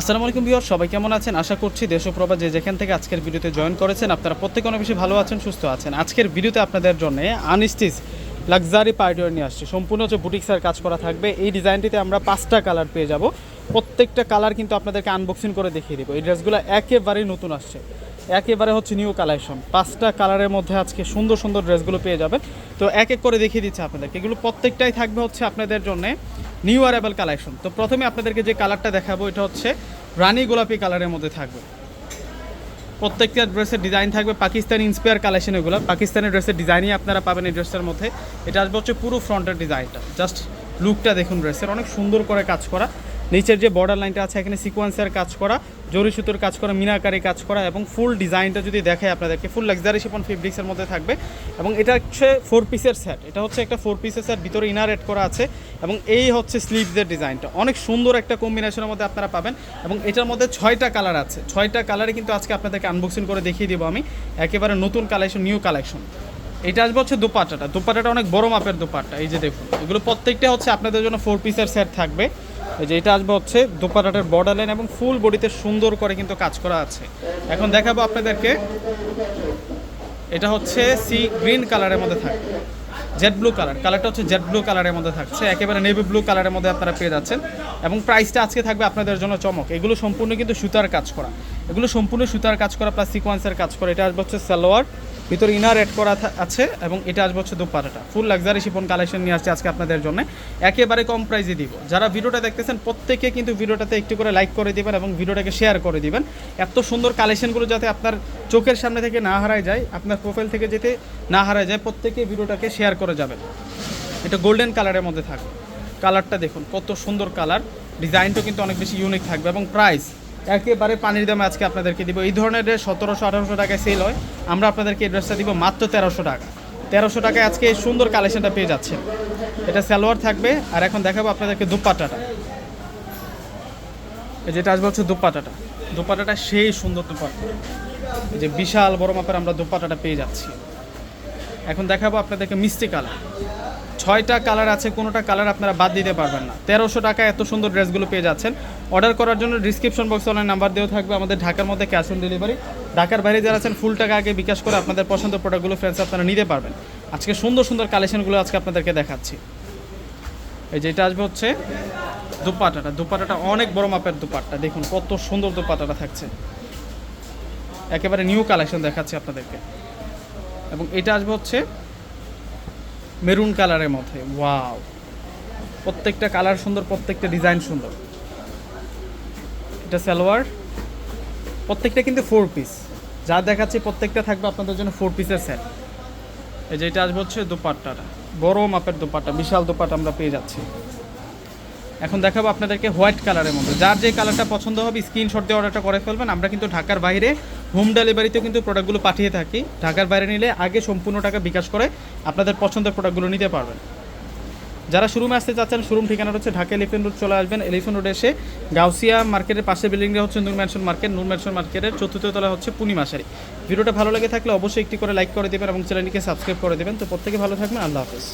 আসসালামু আলাইকুম বিয়র সবাই কেমন আছেন? আশা করছি দেশপ্রভা যে যেখান থেকে আজকের ভিডিওতে জয়েন করেছেন, আপনারা প্রত্যেকে অনেক বেশি ভালো আছেন, সুস্থ আছেন। আজকের ভিডিওতে আপনাদের জন্য আনস্টিচ লাক্সারি পার্টিওয়ার নিয়ে আসছে। সম্পূর্ণ হচ্ছে বুটিক্সের কাজ করা থাকবে। এই ডিজাইনটিতে আমরা পাঁচটা কালার পেয়ে যাব। প্রত্যেকটা কালার কিন্তু আপনাদেরকে আনবক্সিং করে দেখিয়ে দেবো। এই ড্রেসগুলো একেবারেই নতুন আসছে। একেবারে হচ্ছে নিউ কালেকশন পাঁচটা কালারের মধ্যে আজকে সুন্দর সুন্দর ড্রেসগুলো পেয়ে যাবেন। তো এক এক করে দেখিয়ে দিচ্ছে আপনাদেরকে। এগুলো প্রত্যেকটাই থাকবে হচ্ছে আপনাদের জন্য নিউ অ্যারাইভাল কালেকশন তো প্রথমে আপনাদেরকে যে কালারটা দেখাবো, এটা হচ্ছে রানি গোলাপি কালারের মধ্যে থাকবে। প্রত্যেকটা ড্রেসের ডিজাইন থাকবে পাকিস্তানি ইন্সপায়ার কালেকশন এগুলো। পাকিস্তানি ড্রেসের ডিজাইনই আপনারা পাবেন এই ড্রেসের মধ্যে। এটা আসবে হচ্ছে পুরো ফ্রন্টের ডিজাইনটা জাস্ট লুকটা দেখুন ড্রেসের অনেক সুন্দর করে কাজ করা। নিচের যে বর্ডার লাইনটা আছে, এখানে সিকোয়েন্সের কাজ করা জরি সুতোর কাজ করা মিনাকারি কাজ করা এবং ফুল ডিজাইনটা যদি দেখায় আপনাদেরকে ফুল লাক্সারি শিপন ফেব্রিক্সের মধ্যে থাকবে এবং এটা হচ্ছে ফোর পিসের সেট এটা হচ্ছে একটা ফোর পিসের সেট ভিতরে ইনার এড করা আছে এবং এই হচ্ছে স্লিভসের ডিজাইনটা অনেক সুন্দর একটা কম্বিনেশনের মধ্যে আপনারা পাবেন এবং এটার মধ্যে ছয়টা কালার আছে। ছয়টা কালারে কিন্তু আজকে আপনাদেরকে আনবক্সিং করে দেখিয়ে দেবো আমি। একেবারে নতুন কালেকশন নিউ কালেকশন এটা আসবে হচ্ছে দুপাটাটা দোপাট্টাটা অনেক বড় মাপের দোপাট্টা, এই যে দেখুন। এগুলো প্রত্যেকটা হচ্ছে আপনাদের জন্য ফোর পিসের সেট থাকবে। এই যে এটা আসবে হচ্ছে দোপাট্টাটার বর্ডার লাইন এবং ফুল বডিতে সুন্দর করে কিন্তু কাজ করা আছে। এখন দেখাবো আপনাদেরকে। এটা হচ্ছে সি গ্রিন কালারের মধ্যে থাকবে। জেড ব্লু কালার কালারটা হচ্ছে জেড ব্লু কালারের মধ্যে থাকছে। একেবারে নেভি ব্লু কালারের মধ্যে আপনারা পেয়ে যাচ্ছেন। এবং প্রাইসটা আজকে থাকবে আপনাদের জন্য চমক। এগুলো সম্পূর্ণ কিন্তু সুতার কাজ করা। এগুলো সম্পূর্ণ সুতার কাজ করা প্লাস সিকোয়েন্সের কাজ করা। এটা আসবে হচ্ছে সালোয়ার। ভিতরে ইনার এড করা আছে এবং এটা আসবে হচ্ছে দুপাটাটা ফুল লাক্সারি শিপন কালেকশন নিয়ে আসছে আজকে আপনাদের জন্য। একেবারে কম প্রাইসে দিব। যারা ভিডিওটা দেখতেছেন, প্রত্যেকে কিন্তু ভিডিওটাতে একটু করে লাইক করে দিবেন এবং ভিডিওটাকে শেয়ার করে দিবেন। এত সুন্দর কালেকশনগুলো যাতে আপনার চোখের সামনে থেকে না হারায় যায়, আপনার প্রোফাইল থেকে যেতে না হারায় যায়, প্রত্যেকে ভিডিওটাকে শেয়ার করে যাবেন। এটা গোল্ডেন কালারের মধ্যে থাকবে। কালারটা দেখুন, কত সুন্দর কালার ডিজাইনটাও কিন্তু অনেক বেশি ইউনিক থাকবে এবং প্রাইস একেবারে পানির দামে আজকে আপনাদেরকে দিব। এই ধরনের ড্রেস সতেরোশো, আঠারোশো টাকায় সেল হয়। আমরা আপনাদেরকে এই ড্রেসটা দিব মাত্র তেরোশো টাকা। তেরোশো টাকায় আজকে এই সুন্দর কালেকশনটা পেয়ে যাচ্ছেন। এটা সালোয়ার থাকবে। আর এখন দেখাবো আপনাদেরকে দুপাট্টাটা এই যেটা আসবে হচ্ছে দুপাট্টাটা দুপাটাটা সেই সুন্দর দুপাট্টা এই যে বিশাল বড় মাপের আমরা দুপাট্টাটা পেয়ে যাচ্ছি। এখন দেখাবো আপনাদেরকে মিষ্টি কালার ছয়টা কালার আছে, কোনোটা কালার আপনারা বাদ দিতে পারবেন না। তেরোশো টাকা এত সুন্দর ড্রেসগুলো পেয়ে যাচ্ছেন। অর্ডার করার জন্য ডিসক্রিপশন বক্সে অনলাইন নাম্বার দেওয়া থাকবে। আমাদের ঢাকার মধ্যে ক্যাশ অন ডেলিভারি ঢাকার বাইরে যারা আছেন ফুল টাকা আগে বিকাশ করে আপনাদের পছন্দের প্রোডাক্টগুলো ফ্রেন্ডস আপনারা নিতে পারবেন। আজকে সুন্দর সুন্দর কালেকশনগুলো আজকে আপনাদেরকে দেখাচ্ছি। এই যে এটা আসবে হচ্ছে দুপাটাটা। দুপাটাটা অনেক বড় মাপের দুপাট্টা। দেখুন কত সুন্দর দুপাটাটা থাকছে। একেবারে নিউ কালেকশন দেখাচ্ছি আপনাদেরকে। এবং এটা আসবে হচ্ছে মেরুন কালারের মধ্যে। ওয়াও। প্রত্যেকটা কালার সুন্দর, প্রত্যেকটা ডিজাইন সুন্দর। এটা সালোয়ার। প্রত্যেকটা কিন্তু ফোর পিস যা দেখাচ্ছি প্রত্যেকটা থাকবে আপনাদের জন্য ফোর পিসের সেট এই যে এটা আসবে হচ্ছে দোপাট্টাটা। বড় মাপের দোপাট্টা, বিশাল দোপাট্টা আমরা পেয়ে যাচ্ছি। এখন দেখাবো আপনাদেরকে হোয়াইট কালারের মধ্যে। যার যে কালারটা পছন্দ হবে স্ক্রিনশট দিয়ে অর্ডারটা করে ফেলবেন। আমরা কিন্তু ঢাকার বাইরে হোম ডেলিভারিতেও কিন্তু প্রোডাক্টগুলো পাঠিয়ে থাকি। ঢাকার বাইরে নিলে আগে সম্পূর্ণ টাকা বিকাশ করে আপনাদের পছন্দের প্রোডাক্টগুলো নিতে পারবেন। যারা শোরুমে আসতে চাচ্ছেন, শোরুম ঠিকানা হচ্ছে ঢাকা এলিফেন্ট রোড, চলে আসবেন এলিফেন্ট রোড এসে গাউসিয়া মার্কেটের পাশে বিল্ডিংটা হচ্ছে Noor mansion market. Noor mansion মার্কেটের চতুর্থ তলা হচ্ছে পূর্ণিমাশারি ভিডিওটা ভালো লেগে থাকলে অবশ্যই একটি করে লাইক করে দেবেন এবং চ্যানেলটিকে সাবস্ক্রাইব করে দেবেন। তো প্রত্যেকে ভালো থাকবেন। আল্লাহ হাফেজ।